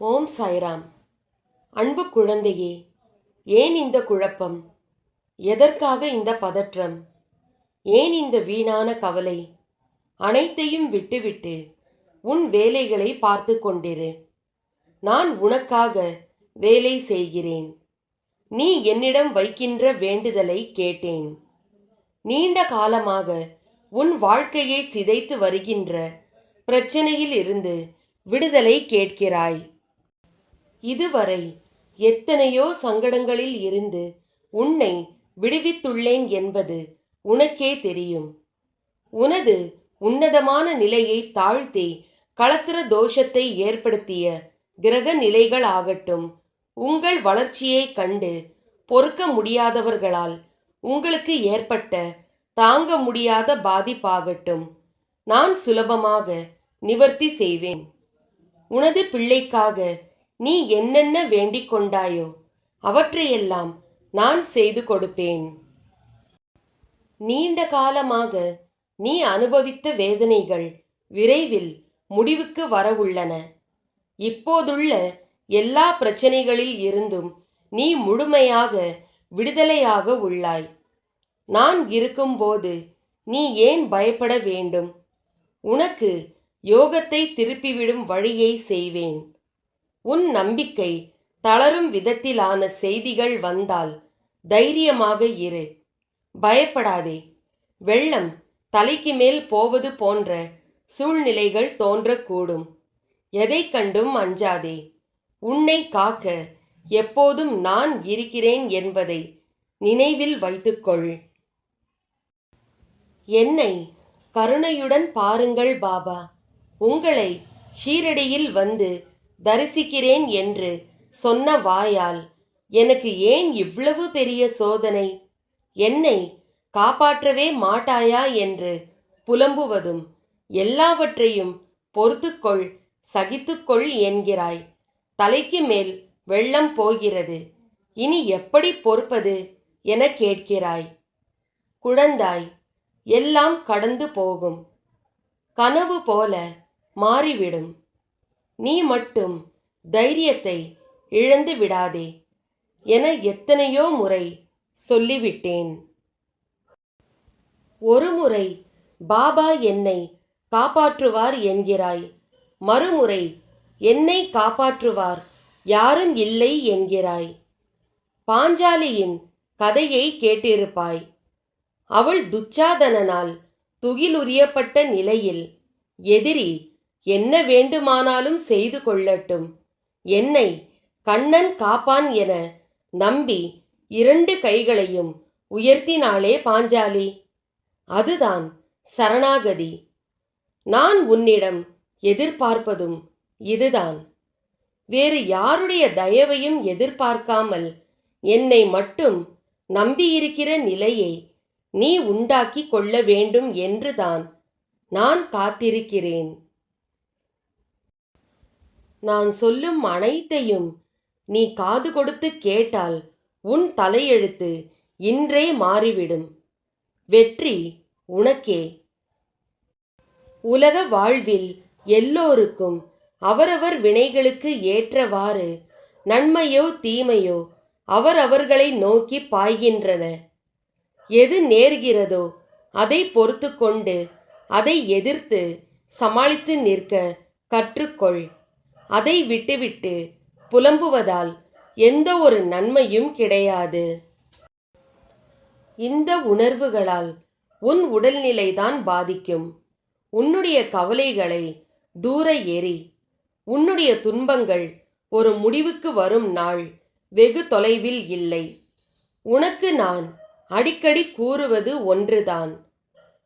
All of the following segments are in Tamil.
ஓம் சாய்ராம். அன்பு குழந்தையே ஏன் இந்த குழப்பம்? எதற்காக இந்த பதற்றம்? ஏன் இந்த வீணான கவலை? அனைத்தையும் விட்டுவிட்டு உன் வேலைகளை பார்த்து கொண்டிரு. நான் உனக்காக வேலை செய்கிறேன். நீ என்னிடம் வைக்கின்ற வேண்டுதலை கேட்டேன். நீண்ட காலமாக உன் வாழ்க்கையை சிதைத்து வருகின்ற பிரச்சனையில் இருந்து விடுதலை கேட்கிறாய். இதுவரை எத்தனையோ சங்கடங்களில் இருந்து உன்னை விடுவித்துள்ளேன் என்பது உனக்கே தெரியும். உனது உன்னதமான நிலையை தாழ்த்தி களத்திர தோஷத்தை ஏற்படுத்திய கிரக நிலைகள் ஆகட்டும் உங்கள் வளர்ச்சியை கண்டு பொறுக்க முடியாதவர்களால் உங்களுக்கு ஏற்பட்ட தாங்க முடியாத பாதிப்பாகட்டும் நான் சுலபமாக நிவர்த்தி செய்வேன். உனது பிள்ளைக்காக நீ என்னென்ன வேண்டிக் கொண்டாயோ அவற்றையெல்லாம் நான் செய்து கொடுப்பேன். நீண்ட காலமாக நீ அனுபவித்த வேதனைகள் விரைவில் முடிவுக்கு வரவுள்ளன. இப்போதுள்ள எல்லா பிரச்சனைகளில் இருந்தும் நீ முழுமையாக விடுதலையாக உள்ளாய். நான் இருக்கும்போது நீ ஏன் பயப்பட வேண்டும்? உனக்கு யோகத்தை திருப்பிவிடும் வழியை செய்வேன். உன் நம்பிக்கை தளரும் விதத்திலான செய்திகள் வந்தால் தைரியமாக இரு. பயப்படாதே. வெள்ளம் தலைக்கு மேல் போவது போன்ற சூழ்நிலைகள் தோன்றக்கூடும். எதை கண்டும் அஞ்சாதே. உன்னை காக்க எப்போதும் நான் இருக்கிறேன் என்பதை நினைவில் வைத்துக்கொள். என்னை கருணையுடன் பாருங்கள் பாபா. உங்களை ஷீரடியில் வந்து தரிசிக்கிறேன் என்று சொன்ன வாயால் எனக்கு ஏன் இவ்வளவு பெரிய சோதனை? என்னை காப்பாற்றவே மாட்டாயா? என்று புலம்புவதும் எல்லாவற்றையும் பொறுத்துக்கொள் சகித்துக்கொள் என்கிறாய். தலைக்கு மேல் வெள்ளம் போகிறது. இனி எப்படி பொறுப்பது என கேட்கிறாய். குழந்தாய் எல்லாம் கடந்து போகும். கனவு போல மாறிவிடும். நீ மட்டும் தைரியத்தை இழந்து விடாதே என எத்தனையோ முறை சொல்லிவிட்டேன். ஒருமுறை பாபா என்னை காப்பாற்றுவார் என்கிறாய் மறுமுறை என்னை காப்பாற்றுவார் யாரும் இல்லை என்கிறாய். பாஞ்சாலியின் கதையை கேட்டிருப்பாய் அவள் துச்சாதனனால் துகிலுரியப்பட்ட நிலையில் எதிரி என்ன வேண்டுமானாலும் செய்து கொள்ளட்டும். என்னை கண்ணன் காப்பான் என நம்பி இரண்டு கைகளையும் உயர்த்தினாளே பாஞ்சாலி. அதுதான் சரணாகதி. நான் உன்னிடம் எதிர்பார்ப்பதும் இதுதான். வேறு யாருடைய தயவையும் எதிர்பார்க்காமல் என்னை மட்டும் நம்பியிருக்கிற நிலையை நீ உண்டாக்கி கொள்ள வேண்டும் என்றுதான் நான் காத்திருக்கிறேன். நான் சொல்லும் அனைத்தையும் நீ காது கொடுத்து கேட்டால் உன் தலையெழுத்து இன்றே மாறிவிடும். வெற்றி உனக்கே. உலக வாழ்வில் எல்லோருக்கும் அவரவர் வினைகளுக்கு ஏற்றவாறு நன்மையோ தீமையோ அவரவர்களை நோக்கி பாய்கின்றன. எது நேர்கிறதோ அதை பொறுத்து கொண்டு அதை எதிர்த்து சமாளித்து நிற்க கற்றுக்கொள். அதை விட்டுவிட்டு புலம்புவதால் எந்த ஒரு நன்மையும் கிடையாது. இந்த உணர்வுகளால் உன் உடல்நிலைதான் பாதிக்கும். உன்னுடைய கவலைகளை தூர எறி உன்னுடைய துன்பங்கள் ஒரு முடிவுக்கு வரும் நாள் வெகு தொலைவில் இல்லை. உனக்கு நான் அடிக்கடி கூறுவது ஒன்றுதான்.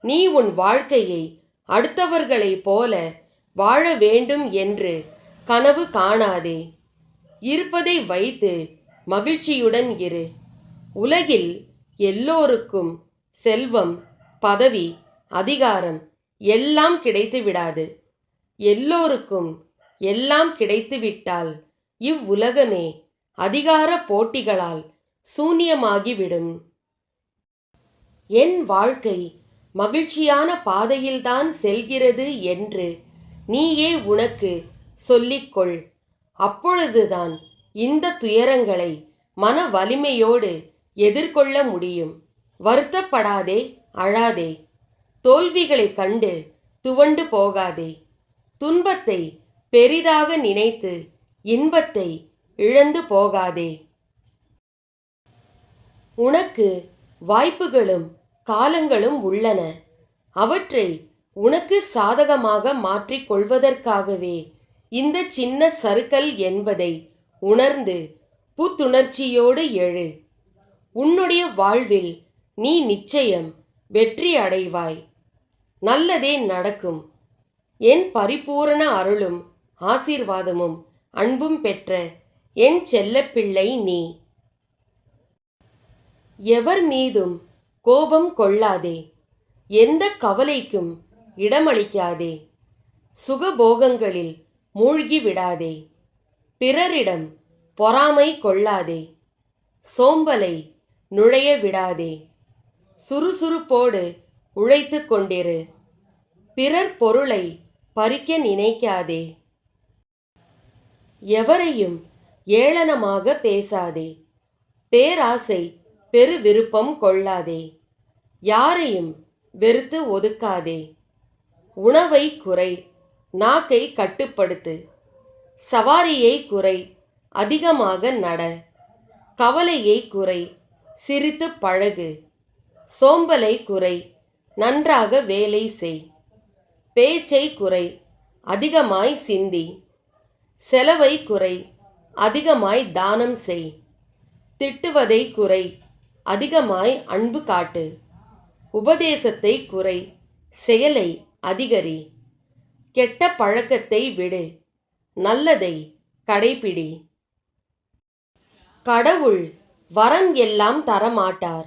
நீ உன் வாழ்க்கையை அடுத்தவர்களைப் போல வாழ வேண்டும் என்று கனவு காணாதே. இருப்பதை வைத்து மகிழ்ச்சியுடன் இரு. உலகில் எல்லோருக்கும் செல்வம் பதவி அதிகாரம் எல்லாம் கிடைத்து விடாது. எல்லோருக்கும் எல்லாம் கிடைத்துவிட்டால் இவ்வுலகமே அதிகார போட்டிகளால் சூன்யமாகிவிடும் என் வாழ்க்கை மகிழ்ச்சியான பாதையில்தான் செல்கிறது என்று நீயே உனக்கு சொல்லிக்கொள். அப்பொழுதுதான் இந்த துயரங்களை மன வலிமையோடு எதிர்கொள்ள முடியும். வருத்தப்படாதே அழாதே. தோல்விகளைக் கண்டு துவண்டு போகாதே. துன்பத்தை பெரிதாக நினைத்து இன்பத்தை இழந்து போகாதே. உனக்கு வாய்ப்புகளும் காலங்களும் உள்ளன. அவற்றை உனக்கு சாதகமாக மாற்றிக் கொள்வதற்காகவே இந்த சின்ன சறுக்கல் என்பதை உணர்ந்து புத்துணர்ச்சியோடு எழு. உன்னுடைய வாழ்வில் நீ நிச்சயம் வெற்றி அடைவாய். நல்லதே நடக்கும். என் பரிபூரண அருளும் ஆசீர்வாதமும் அன்பும் பெற்ற என் செல்லப்பிள்ளை நீ. எவர் மீதும் கோபம் கொள்ளாதே. எந்த கவலைக்கும் இடமளிக்காதே. சுகபோகங்களில் மூழ்கி விடாதே. பிறரிடம் பொறாமை கொள்ளாதே. சோம்பலை நுழைய விடாதே. சுறுசுறுப்போடு உழைத்து கொண்டிரு. பிறர் பொருளை பறிக்க நினைக்காதே. எவரையும் ஏளனமாக பேசாதே. பேராசை பெரு விருப்பம் கொள்ளாதே. யாரையும் வெறுத்து ஒதுக்காதே. உணவை குறை நாக்கை கட்டுப்படுத்து. சவாரியை குறை அதிகமாக நட. கவலையை குறை சிரித்து பழகு. சோம்பலை குறை நன்றாக வேலை செய். பேச்சை குறை அதிகமாய் சிந்தி. செலவை குறை அதிகமாய் தானம் செய். திட்டுவதை குறை அதிகமாய் அன்பு காட்டு. உபதேசத்தை குறை செயலை அதிகரி. கெட்ட பழக்கத்தை விடு. நல்லதை கடைபிடி கடவுள் வரம் எல்லாம் தரமாட்டார்.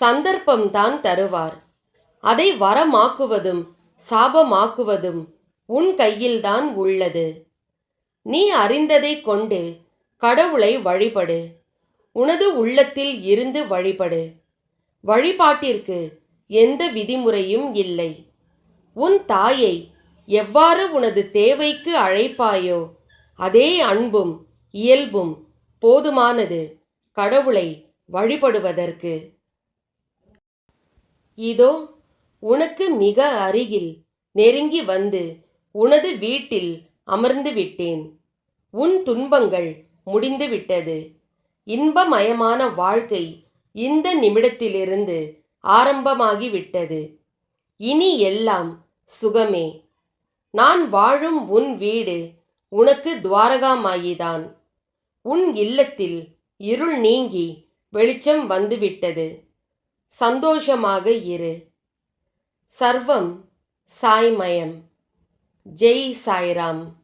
சந்தர்ப்பம்தான் தருவார். அதை வரமாக்குவதும் சாபமாக்குவதும் உன் கையில்தான் உள்ளது. நீ அறிந்ததைக் கொண்டு கடவுளை வழிபடு. உனது உள்ளத்தில் இருந்து வழிபடு. வழிபாட்டிற்கு எந்த விதிமுறையும் இல்லை. உன் தாயை எவ்வாறு உனது தேவைக்கு அழைப்பாயோ அதே அன்பும் இயல்பும் போதுமானது கடவுளை வழிபடுவதற்கு. இதோ உனக்கு மிக அருகில் நெருங்கி வந்து உனது வீட்டில் அமர்ந்து விட்டேன். உன் துன்பங்கள் முடிந்து விட்டது. இன்பமயமான வாழ்க்கை இந்த நிமிடத்திலிருந்து ஆரம்பமாகி விட்டது இனி எல்லாம் சுகமே. நான் வாழும் உன் வீடு உனக்கு துவாரகாமாயிதான். உன் இல்லத்தில் இருள் நீங்கி வெளிச்சம் வந்துவிட்டது. சந்தோஷமாக இரு. சர்வம் சாய்மயம். ஜெய் சாய்ராம்.